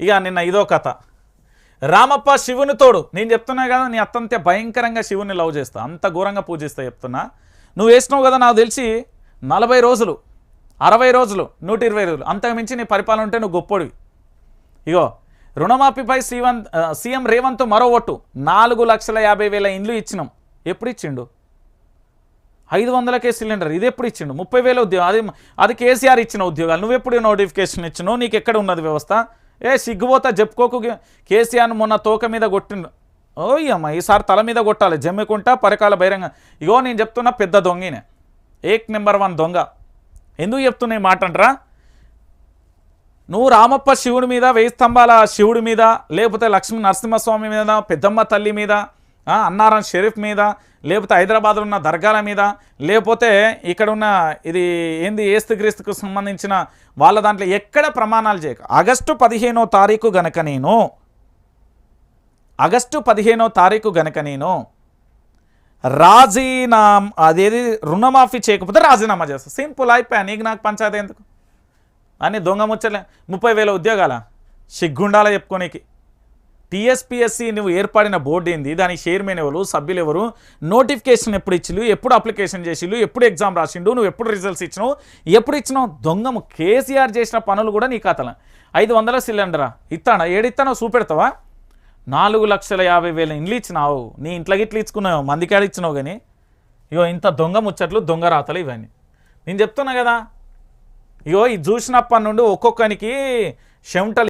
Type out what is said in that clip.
ఇక నిన్న ఇదో కథ. రామప్ప శివుని తోడు. నేను చెప్తున్నా కదా నీ అత్తంత భయంకరంగా శివుని లవ్ చేస్తా. అంత ఘోరంగా పూజిస్తా చెప్తున్నా. నువ్వు వేసినావు కదా నాకు తెలిసి నలభై రోజులు అరవై రోజులు నూట ఇరవై రోజులు అంతకు మించి నీ పరిపాలన ఉంటే నువ్వు గొప్పడివి. ఇగో రుణమాఫీపై సీవన్ సీఎం రేవంత్ మరో ఒట్టు నాలుగు లక్షల యాభై వేల ఇండ్లు ఇచ్చినాం. ఎప్పుడు ఇచ్చిండు? ఐదు వందలకే సిలిండర్. ఇది ఎప్పుడు ఇచ్చిండు? ముప్పై వేల ఉద్యోగం అది అది కేసీఆర్ ఇచ్చిన ఉద్యోగాలు. నువ్వు ఎప్పుడు నోటిఫికేషన్ ఇచ్చినావు? నీకు ఎక్కడ ఉన్నది వ్యవస్థ? ఏ సిగ్గుపోతా చెప్పుకోకు. కేసీఆర్ మొన్న తోక మీద కొట్టిండు. ఓయ్ అమ్మ ఈసారి తల మీద కొట్టాలి. జమ్మికుంటా పరకాల బహిరంగ. ఇగో నేను చెప్తున్నా పెద్ద దొంగినే. ఏక్ నెంబర్ వన్ దొంగ. ఎందుకు చెప్తున్నా ఈ మాట అంటరా? నువ్వు రామప్ప శివుడి మీద వెయ్యి స్తంభాల శివుడి మీద లేకపోతే లక్ష్మీ నరసింహస్వామి మీద పెద్దమ్మ తల్లి మీద అన్నారం షరీఫ్ మీద లేకపోతే హైదరాబాద్లో ఉన్న దర్గాల మీద లేకపోతే ఇక్కడ ఉన్న ఇది ఏంది ఏస్తుక్రీస్తుకు సంబంధించిన వాళ్ళ దాంట్లో ఎక్కడ ప్రమాణాలు చేయక. ఆగస్టు పదిహేనో తారీఖు గనక నేను ఆగస్టు పదిహేనో తారీఖు గనక నేను రాజీనామా అదేది రుణమాఫీ చేయకపోతే రాజీనామా చేస్తా. సింపుల్ అయిపోయా నీకు నాకు పంచాయతీ ఎందుకు? అని దొంగ ముచ్చలే ముప్పై వేల ఉద్యోగాల? సిగ్గుండాల చెప్పుకోనికి? టీఎస్పిఎస్సి నువ్వు ఏర్పడిన బోర్డు ఏంది? దాని చైర్మన్ ఎవరు? సభ్యులు ఎవరు? నోటిఫికేషన్ ఎప్పుడు ఇచ్చిలు ఎప్పుడు అప్లికేషన్ చేసిలు ఎప్పుడు ఎగ్జామ్ రాసిండు? నువ్వు ఎప్పుడు రిజల్ట్స్ ఇచ్చినావు? ఎప్పుడు ఇచ్చినావు? దొంగము కేసీఆర్ చేసిన పనులు కూడా నీ కథల ఐదు వందల సిలిండరా. ఇస్తాడా ఏడిస్తానో చూపెడతావా? నాలుగు లక్షల యాభై వేల ఇండ్లు ఇచ్చినావు. నీ ఇంట్లో గిట్లు ఇచ్చుకున్నావు. మందికాడ ఇచ్చినావు కానీ. ఇగో ఇంత దొంగ ముచ్చట్లు దొంగ రాతలు ఇవన్నీ. నేను చెప్తున్నా కదా. ఇగో ఇది చూసినప్పటి నుండి ఒక్కొక్కనికి చెమటలు